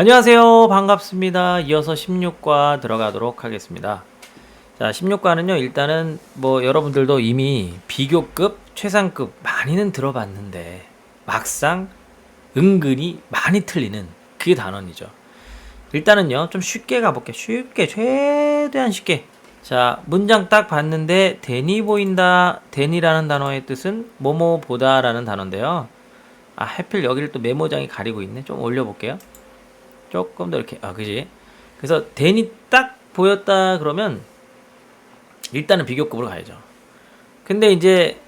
안녕하세요. 반갑습니다. 이어서 16과 들어가도록 하겠습니다. 자, 16과는요, 일단은 뭐 여러분들도 이미 비교급, 최상급 많이는 들어봤는데, 막상 은근히 많이 틀리는 그 단원이죠. 일단은요, 좀 쉽게 가볼게요. 쉽게, 최대한 쉽게. 자, 문장 딱 봤는데, 대니 보인다, 대니라는 단어의 뜻은 뭐뭐 보다라는 단어인데요. 아, 해필 여기를 또 메모장이 가리고 있네. 좀 올려볼게요. 조금 더 이렇게 아 그지? 그래서 댄이 딱 보였다 그러면 일단은 비교급으로 가야죠. 근데 이제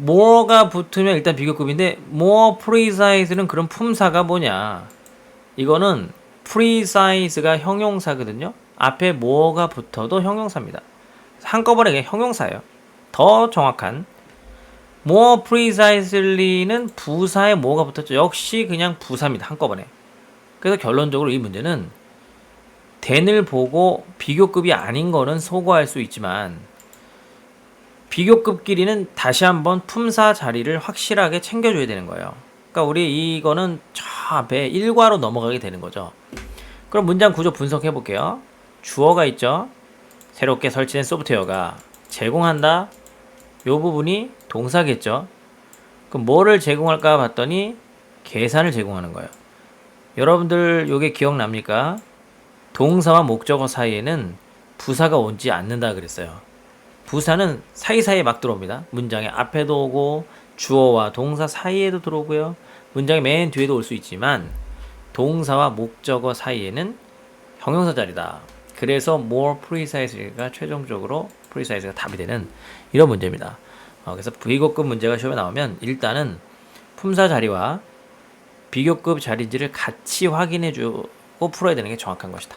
more가 붙으면 일단 비교급인데 more precise는 그런 품사가 뭐냐? 이거는 precise가 형용사거든요. 앞에 more가 붙어도 형용사입니다. 한꺼번에 그냥 형용사예요. 더 정확한. more precisely는 부사에 more가 붙었죠? 역시 그냥 부사입니다. 한꺼번에 그래서 결론적으로 이 문제는 댄을 보고 비교급이 아닌 거는 소거할 수 있지만 비교급끼리는 다시 한번 품사 자리를 확실하게 챙겨줘야 되는 거예요. 그러니까 우리 이거는 저 앞에 1과로 넘어가게 되는 거죠. 그럼 문장 구조 분석해 볼게요. 주어가 있죠. 새롭게 설치된 소프트웨어가 제공한다. 요 부분이 동사겠죠. 그럼 뭐를 제공할까 봤더니 계산을 제공하는 거예요. 여러분들 요게 기억납니까? 동사와 목적어 사이에는 부사가 오지 않는다 그랬어요. 부사는 사이사이에 막 들어옵니다. 문장의 앞에도 오고 주어와 동사 사이에도 들어오고요. 문장의 맨 뒤에도 올 수 있지만 동사와 목적어 사이에는 형용사 자리다. 그래서 more precise가 최종적으로 precise가 답이 되는 이런 문제입니다. 어, 그래서 비교급 문제가 시험에 나오면 일단은 품사 자리와 비교급 자리인지를 같이 확인해 주고 풀어야 되는 게 정확한 것이다.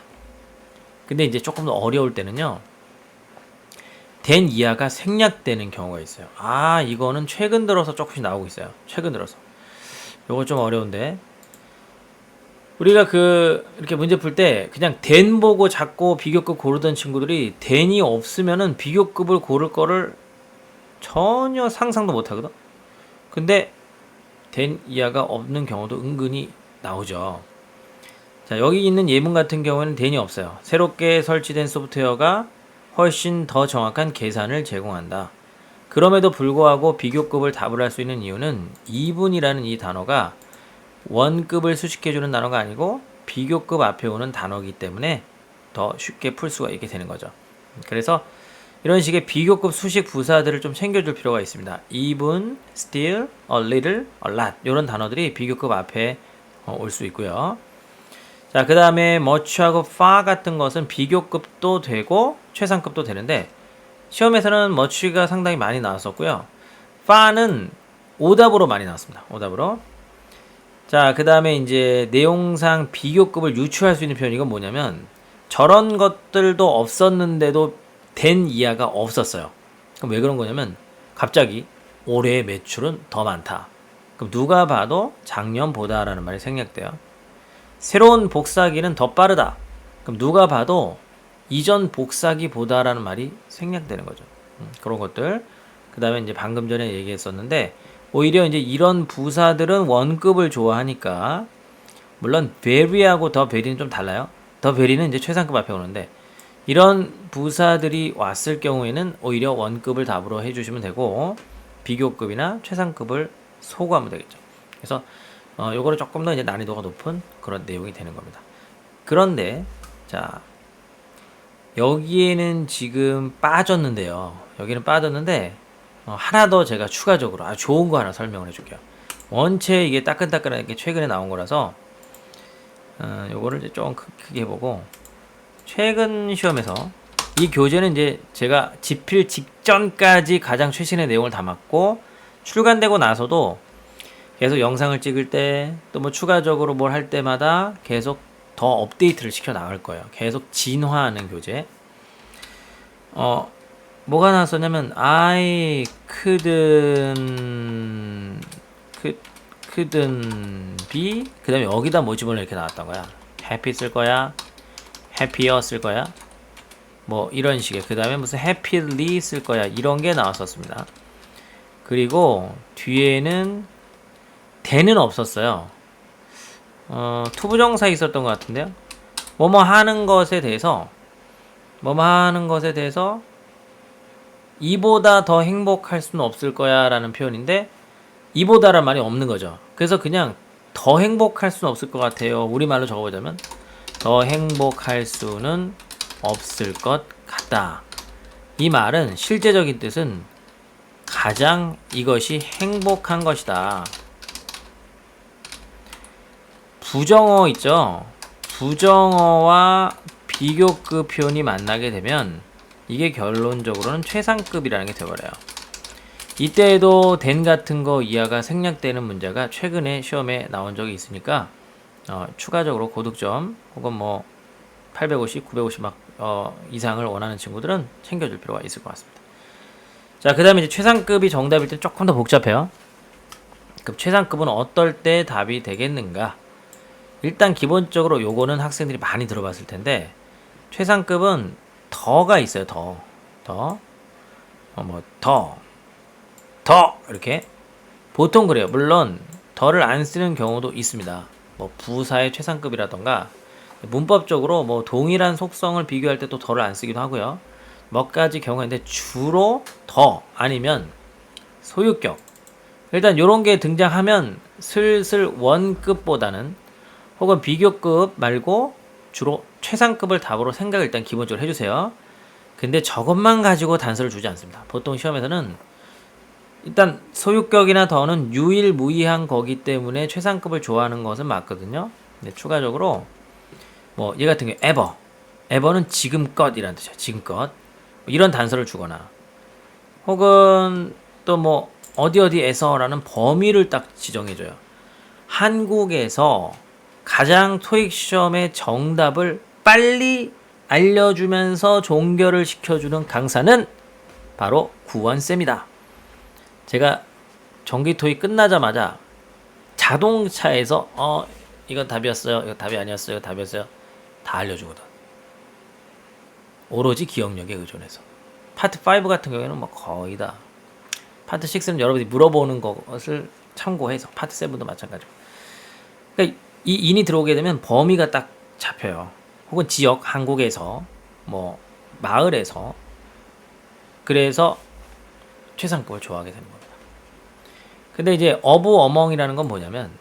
근데 이제 조금 더 어려울 때는요. 된 이하가 생략되는 경우가 있어요. 아, 이거는 최근 들어서 조금씩 나오고 있어요. 최근 들어서. 요거 좀 어려운데. 우리가 그 이렇게 문제 풀 때 그냥 된 보고 자꾸 비교급 고르던 친구들이 된이 없으면은 비교급을 고를 거를 전혀 상상도 못 하거든. 근데 된 이하가 없는 경우도 은근히 나오죠. 자, 여기 있는 예문 같은 경우에는 된이 없어요. 새롭게 설치된 소프트웨어가 훨씬 더 정확한 계산을 제공한다. 그럼에도 불구하고 비교급을 답을 할 수 있는 이유는 2분이라는 이 단어가 원급을 수식해주는 단어가 아니고 비교급 앞에 오는 단어이기 때문에 더 쉽게 풀 수가 있게 되는 거죠. 그래서 이런 식의 비교급 수식 부사들을 좀 챙겨줄 필요가 있습니다. even, still, a little, a lot 이런 단어들이 비교급 앞에 어, 올수 있고요. 자, 그 다음에 much하고 far 같은 것은 비교급도 되고 최상급도 되는데 시험에서는 much가 상당히 많이 나왔었고요. far는 오답으로 많이 나왔습니다. 오답으로. 자, 그 다음에 이제 내용상 비교급을 유추할 수 있는 표현이 건 뭐냐면 저런 것들도 없었는데도 된 이하가 없었어요. 그럼 왜 그런 거냐면 갑자기 올해의 매출은 더 많다. 그럼 누가 봐도 작년보다라는 말이 생략돼요. 새로운 복사기는 더 빠르다. 그럼 누가 봐도 이전 복사기보다라는 말이 생략되는 거죠. 음, 그런 것들. 그 다음에 이제 방금 전에 얘기했었는데 오히려 이제 이런 부사들은 원급을 좋아하니까 물론 very하고 더 very는 좀 달라요. 더 very는 이제 최상급 앞에 오는데 이런 부사들이 왔을 경우에는 오히려 원급을 답으로 해주시면 되고 비교급이나 최상급을 소구하면 되겠죠. 그래서 어, 요거를 조금 더 이제 난이도가 높은 그런 내용이 되는 겁니다. 그런데 자 여기에는 지금 빠졌는데요. 여기는 빠졌는데 어, 하나 더 제가 추가적으로 아주 좋은 거 하나 설명을 해줄게요. 원체 이게 따끈따끈하게 최근에 나온 거라서 어, 요거를 이제 좀 크게 보고 최근 시험에서 이 교재는 이제 제가 집필 직전까지 가장 최신의 내용을 담았고 출간되고 나서도 계속 영상을 찍을 때 또 뭐 추가적으로 뭘 할 때마다 계속 더 업데이트를 시켜 나갈 거예요. 계속 진화하는 교재. 어 뭐가 나왔었냐면 I couldn't could, couldn't be 그다음에 여기다 뭐 집어넣어 이렇게 나왔던 거야. happy 쓸 거야. 쓸 거야. 뭐 이런 식의 그 다음에 무슨 happily 쓸 거야 이런 게 나왔었습니다. 그리고 뒤에는 대는 없었어요. 어, 투부정사 있었던 것 같은데요. 뭐뭐 하는 것에 대해서 뭐뭐 하는 것에 대해서 이보다 더 행복할 수는 없을 거야 라는 표현인데 이보다란 말이 없는 거죠. 그래서 그냥 더 행복할 수는 없을 것 같아요. 우리말로 적어보자면 더 행복할 수는 없을 것 같다. 이 말은 실제적인 뜻은 가장 이것이 행복한 것이다. 부정어 있죠? 부정어와 비교급 표현이 만나게 되면 이게 결론적으로는 최상급이라는 게 되어버려요. 이때에도 된 같은 거 이하가 생략되는 문제가 최근에 시험에 나온 적이 있으니까 어, 추가적으로 고득점 혹은 뭐 850, 950 막, 어, 이상을 원하는 친구들은 챙겨줄 필요가 있을 것 같습니다. 자, 그 다음에 이제 최상급이 정답일 때 조금 더 복잡해요. 그럼 최상급은 어떨 때 답이 되겠는가? 일단 기본적으로 요거는 학생들이 많이 들어봤을 텐데 최상급은 더가 있어요. 더, 더, 어, 뭐 더, 더 이렇게 보통 그래요. 물론 더를 안 쓰는 경우도 있습니다. 뭐 부사의 최상급이라던가 문법적으로 뭐 동일한 속성을 비교할 때또 더를 안 쓰기도 하고요. 몇 가지 경우가 있는데 주로 더 아니면 소유격 일단 요런 게 등장하면 슬슬 원급보다는 혹은 비교급 말고 주로 최상급을 답으로 생각을 일단 기본적으로 해주세요. 근데 저것만 가지고 단서를 주지 않습니다. 보통 시험에서는 일단 소유격이나 더는 유일무이한 거기 때문에 최상급을 좋아하는 것은 맞거든요. 근데 추가적으로 뭐 얘 같은 경우 ever, ever는 지금껏이라는 뜻이야. 지금껏 이런 단서를 주거나 혹은 또 뭐 어디 어디에서라는 범위를 딱 지정해줘요. 한국에서 가장 토익 시험의 정답을 빨리 알려주면서 종결을 시켜주는 강사는 바로 구원쌤이다. 제가 정기 토익 끝나자마자 자동차에서 어 이건 답이었어요. 이거 답이 아니었어요. 이거 답이었어요. 다 알려주거든. 오로지 기억력에 의존해서. 파트 5 같은 경우에는 뭐 거의 다. 파트 6는 여러분이 물어보는 것을 참고해서 파트 7도 마찬가지고. 그러니까 이 인이 들어오게 되면 범위가 딱 잡혀요. 혹은 지역 한국에서 뭐 마을에서 그래서 최상급을 좋아하게 되는 겁니다. 근데 이제 어부 어멍이라는 건 뭐냐면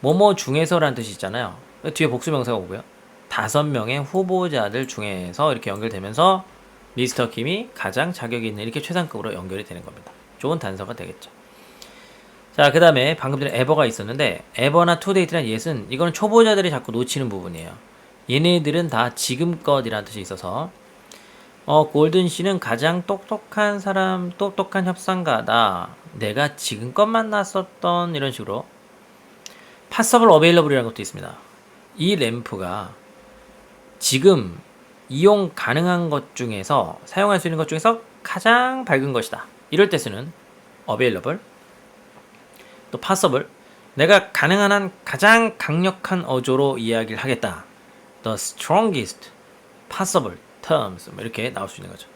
뭐뭐 중에서라는 뜻이 있잖아요. 뒤에 복수명사가 오고요. 다섯 명의 후보자들 중에서 이렇게 연결되면서 미스터 킴이 가장 자격이 있는 이렇게 최상급으로 연결이 되는 겁니다. 좋은 단서가 되겠죠. 자, 그 다음에 방금 전에 에버가 있었는데 에버나 투데이트란 예는 이거는 초보자들이 자꾸 놓치는 부분이에요. 얘네들은 다 지금껏이라는 뜻이 있어서 어, 골든 씨는 가장 똑똑한 사람, 똑똑한 협상가다. 내가 지금껏 만났었던 이런 식으로 파서블 어베일러블이라는 것도 있습니다. 이 램프가 지금 이용 가능한 것 중에서 사용할 수 있는 것 중에서 가장 밝은 것이다. 이럴 때 쓰는 available 또 possible 내가 가능한 한 가장 강력한 어조로 이야기를 하겠다. the strongest possible terms 뭐 이렇게 나올 수 있는 거죠.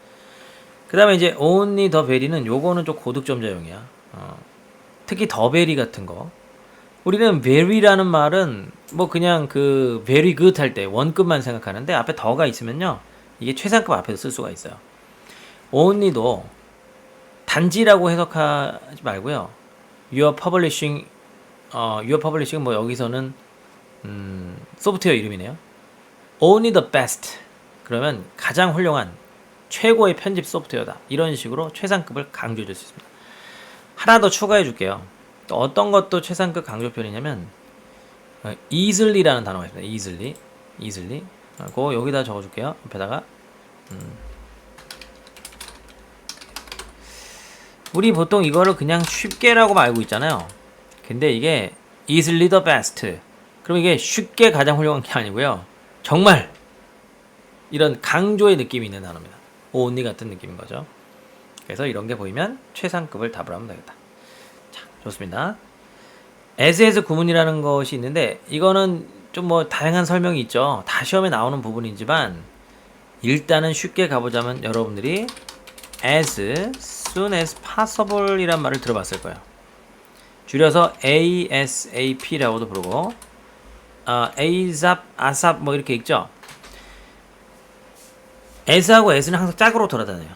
그 다음에 이제 only the very는 요거는 좀 고득점자용이야. 어, 특히 the very 같은 거. 우리는 very라는 말은 뭐 그냥 그 very good 할 때 원급만 생각하는데 앞에 더가 있으면요. 이게 최상급 앞에서 쓸 수가 있어요. only도 단지라고 해석하지 말고요. your publishing 어, your publishing 뭐 여기서는 음, 소프트웨어 이름이네요. only the best 그러면 가장 훌륭한 최고의 편집 소프트웨어다. 이런 식으로 최상급을 강조해 줄 수 있습니다. 하나 더 추가해 줄게요. 또 어떤 것도 최상급 강조 표현이냐면 어, easily,라는 단어가 있습니다. easily, easily. 그 여기다 적어 줄게요. 옆에다가 음. 우리 보통 이거를 그냥 쉽게라고 알고 있잖아요. 근데 이게 easily the best. 그럼 이게 쉽게 가장 훌륭한 게 아니고요. 정말 이런 강조의 느낌이 있는 단어입니다. only 같은 느낌인 거죠. 그래서 이런 게 보이면 최상급을 답을 하면 되겠다. 자, 좋습니다. as에서 구문이라는 것이 있는데 이거는 좀 뭐 다양한 설명이 있죠. 다 시험에 나오는 부분이지만 일단은 쉽게 가보자면 여러분들이 as soon as possible 이란 말을 들어봤을 거예요. 줄여서 ASAP라고도 부르고 아, 에이삽, 아삽 뭐 이렇게 있죠. 에스하고 에스는 항상 짝으로 돌아다녀요.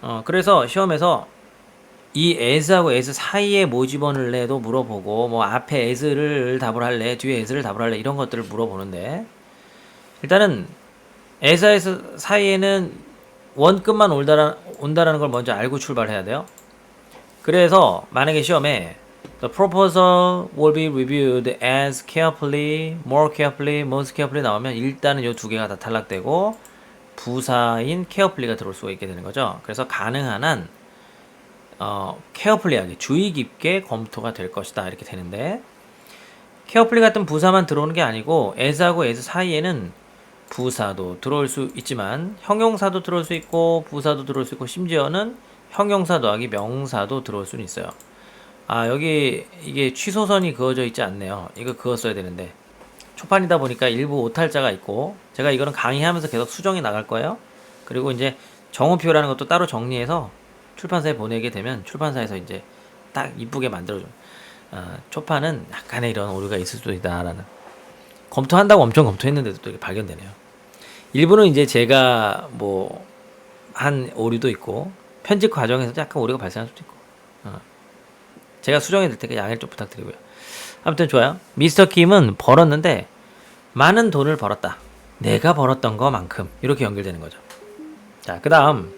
어, 그래서 시험에서 이 에스하고 에스 사이에 뭐 집어넣을래도 물어보고 뭐 앞에 에스를 답을 할래 뒤에 에스를 답을 할래 이런 것들을 물어보는데 일단은 에스와 에스 사이에는 원끝만 온다라, 온다라는 걸 먼저 알고 출발해야 돼요. 그래서 만약에 시험에 The proposal will be reviewed as carefully, more carefully, most carefully 나오면 일단은 이두 개가 다 탈락되고 부사인 carefully가 들어올 수가 있게 되는 거죠. 그래서 가능한 한 어, carefully하게 주의 깊게 검토가 될 것이다 이렇게 되는데 carefully 같은 부사만 들어오는 게 아니고 as하고 as 사이에는 부사도 들어올 수 있지만 형용사도 들어올 수 있고 부사도 들어올 수 있고 심지어는 형용사 더하기 명사도 들어올 수는 있어요. 아 여기 이게 취소선이 그어져 있지 않네요. 이거 그었어야 되는데 초판이다 보니까 일부 오탈자가 있고 제가 이거는 강의하면서 계속 수정이 나갈 거예요. 그리고 이제 정호표라는 것도 따로 정리해서 출판사에 보내게 되면 출판사에서 이제 딱 이쁘게 만들어줘. 아, 초판은 약간의 이런 오류가 있을 수도 있다라는 검토한다고 엄청 검토했는데도 또 이게 발견되네요. 일부는 이제 제가 뭐 한 오류도 있고 편집 과정에서 약간 오류가 발생할 수도 있고 어. 제가 수정해 드릴 테니까 양해를 좀 부탁드리고요. 아무튼 좋아요. 미스터 킴은 벌었는데 많은 돈을 벌었다. 내가 벌었던 것만큼 이렇게 연결되는 거죠. 자, 그다음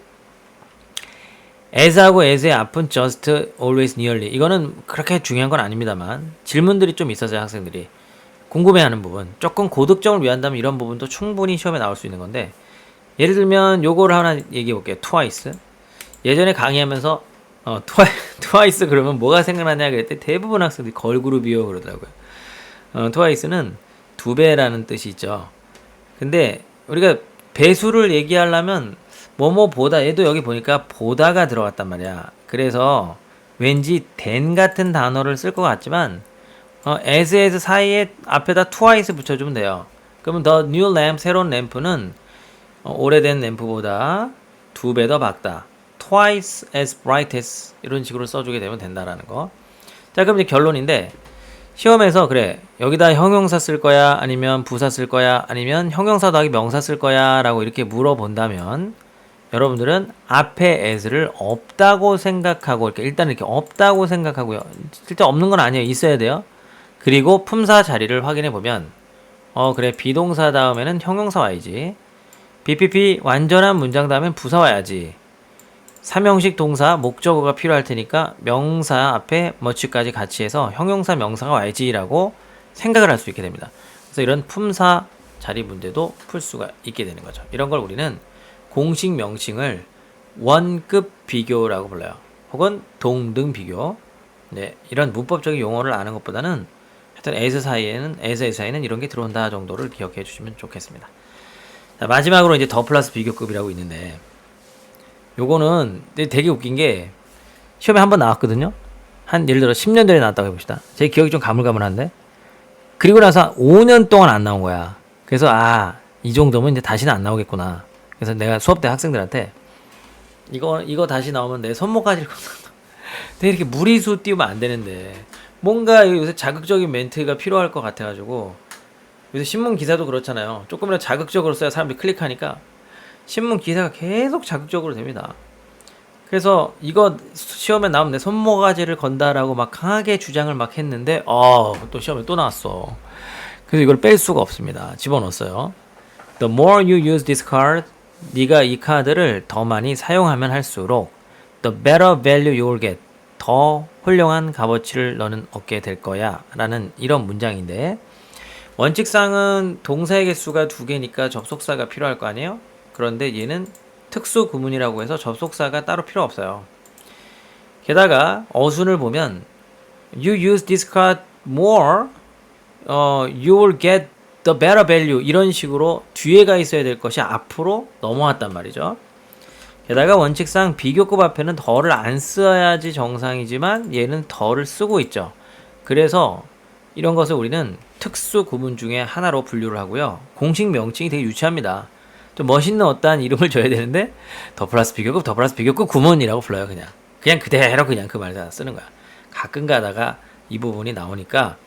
as하고 as의 앞은 just, always, nearly 이거는 그렇게 중요한 건 아닙니다만 질문들이 좀 있어서요 학생들이 궁금해하는 부분 조금 고득점을 위한다면 이런 부분도 충분히 시험에 나올 수 있는 건데 예를 들면 요거를 하나 얘기해 볼게요 twice 예전에 강의하면서 어, 트와이, 트와이스 그러면 뭐가 생각나냐 그랬더니 대부분 학생들이 걸그룹이요 그러더라고요. 어, 트와이스는 두 배라는 뜻이 있죠. 근데 우리가 배수를 얘기하려면 뭐뭐보다 얘도 여기 보니까 보다가 들어갔단 말이야. 그래서 왠지 된 같은 단어를 쓸 것 같지만 어, as as 사이에 앞에다 twice 붙여주면 돼요. 그러면 the new lamp 새로운 램프는 어, 오래된 램프보다 두 배 더 밝다. Twice as bright as 이런 식으로 써주게 되면 된다라는 거. 자, 그럼 이제 결론인데 시험에서 그래 여기다 형용사 쓸 거야 아니면 부사 쓸 거야 아니면 형용사 더하기 명사 쓸 거야라고 이렇게 물어본다면 여러분들은 앞에 as를 없다고 생각하고 이렇게 일단 이렇게 없다고 생각하고요. 실제 없는 건 아니에요. 있어야 돼요. 그리고 품사 자리를 확인해 보면 어 그래 비동사 다음에는 형용사 와야지. BPP 완전한 문장 다음엔 부사 와야지. 삼형식 동사 목적어가 필요할 테니까 명사 앞에 much까지 같이 해서 형용사 명사가 와야지라고 생각을 할 수 있게 됩니다. 그래서 이런 품사 자리 문제도 풀 수가 있게 되는 거죠. 이런 걸 우리는 공식 명칭을 원급 비교라고 불러요. 혹은 동등 비교. 네, 이런 문법적인 용어를 아는 것보다는 하여튼 as 사이에는 as 사이에는 이런 게 들어온다 정도를 기억해 주시면 좋겠습니다. 자, 마지막으로 이제 더 플러스 비교급이라고 있는데 요거는 되게 웃긴 게 시험에 한 번 나왔거든요. 한 예를 들어 10년 전에 나왔다고 해봅시다. 제 기억이 좀 가물가물한데 그리고 나서 5년 동안 안 나온 거야. 그래서 아 이 정도면 이제 다시는 안 나오겠구나. 그래서 내가 수업 때 학생들한테 이거 이거 다시 나오면 내 손목까지. 되게 이렇게 무리수 띄우면 안 되는데 뭔가 요새 자극적인 멘트가 필요할 것 같아가지고 요새 신문 기사도 그렇잖아요. 조금이라도 자극적으로 써야 사람들이 클릭하니까 신문 기사가 계속 자극적으로 됩니다. 그래서 이거 시험에 나오면 내 손모가지를 건다라고 막 강하게 주장을 막 했는데 어또 시험에 또 나왔어. 그래서 이걸 뺄 수가 없습니다. 집어넣었어요. The more you use this card, 네가 이 카드를 더 많이 사용하면 할수록 the better value you will get. 더 훌륭한 값어치를 너는 얻게 될 거야. 라는 이런 문장인데 원칙상은 동사의 개수가 두 개니까 접속사가 필요할 거 아니에요? 그런데 얘는 특수 구문이라고 해서 접속사가 따로 필요 없어요. 게다가 어순을 보면 you use this card more, 어, you will get the better value 이런 식으로 뒤에가 있어야 될 것이 앞으로 넘어왔단 말이죠. 게다가 원칙상 비교급 앞에는 더를 안 써야지 정상이지만 얘는 더를 쓰고 있죠. 그래서 이런 것을 우리는 특수 구문 중에 하나로 분류를 하고요. 공식 명칭이 되게 유치합니다. 좀 멋있는 어떠한 이름을 줘야 되는데 더 플러스 비교급 더 플러스 비교급 구문이라고 불러요 그냥 그냥 그대로 그냥 그 말을 다 쓰는 거야 가끔 가다가 이 부분이 나오니까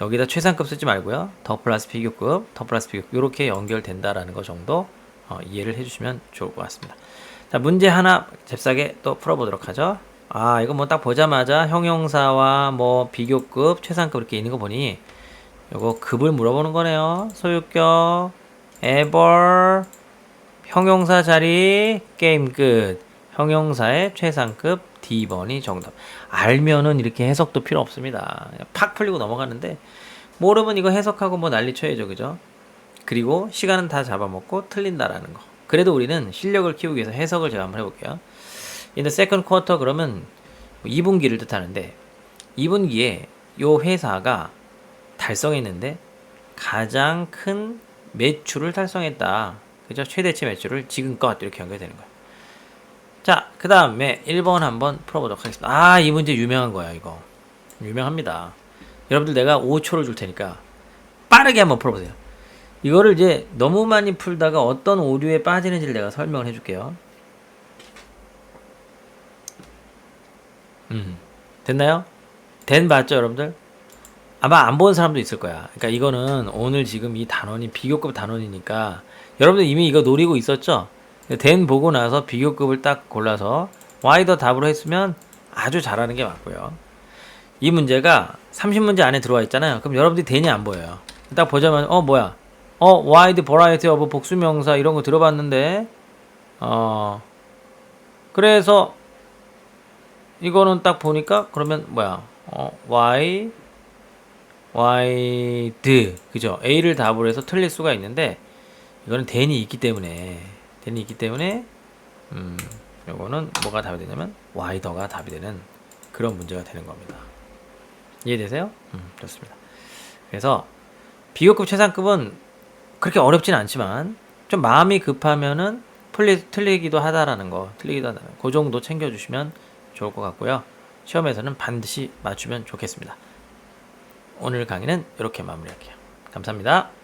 여기다 최상급 쓰지 말고요. 더 플러스 비교급, 더 플러스 비교급 이렇게 연결된다라는 거 정도 어, 이해를 해주시면 좋을 것 같습니다. 자 문제 하나 잽싸게 또 풀어보도록 하죠. 아 이거 뭐 딱 보자마자 형용사와 뭐 비교급, 최상급 이렇게 있는 거 보니 요거 급을 물어보는 거네요. 소유격, ever, 형용사 자리, 게임 끝. 형용사의 최상급 D번이 정답. 알면은 이렇게 해석도 필요 없습니다. 팍 풀리고 넘어가는데 모르면 이거 해석하고 뭐 난리 쳐야죠, 그죠? 그리고 시간은 다 잡아먹고 틀린다라는 거. 그래도 우리는 실력을 키우기 위해서 해석을 제가 한번 해볼게요. In second quarter 그러면 2분기를 뜻하는데 2분기에 요 회사가 달성했는데 가장 큰 매출을 달성했다. 그죠? 최대치 매출을 지금껏 이렇게 연결되는 거예요. 자, 그 다음에 1번 한번 풀어보도록 하겠습니다. 아, 이 문제 유명한 거야, 이거. 유명합니다. 여러분들 내가 5초를 줄 테니까 빠르게 한번 풀어보세요. 이거를 이제 너무 많이 풀다가 어떤 오류에 빠지는지를 내가 설명을 해줄게요. 음, 됐나요? 된 봤죠, 여러분들? 아마 안 본 사람도 있을 거야. 그러니까 이거는 오늘 지금 이 단원이 비교급 단원이니까 여러분들 이미 이거 노리고 있었죠? 된 보고 나서 비교급을 딱 골라서 y 더 답으로 했으면 아주 잘하는 게 맞고요. 이 문제가 30문제 안에 들어와 있잖아요. 그럼 여러분들이 된이 안 보여요. 딱 보자마자 어 뭐야? 어 wide variety of 복수명사 이런 거 들어봤는데 어 그래서 이거는 딱 보니까 그러면 뭐야? 어 y wide 그죠? a를 답으로 해서 틀릴 수가 있는데 이거는 den이 있기 때문에 den이 있기 때문에 음 요거는 뭐가 답이 되냐면 wider가 답이 되는 그런 문제가 되는 겁니다. 이해되세요? 음, 좋습니다. 그래서 비교급 최상급은 그렇게 어렵진 않지만 좀 마음이 급하면은 풀리, 틀리기도 하다라는 거, 틀리기도 하다. 그 정도 챙겨주시면 좋을 것 같고요. 시험에서는 반드시 맞추면 좋겠습니다. 오늘 강의는 이렇게 마무리할게요. 감사합니다.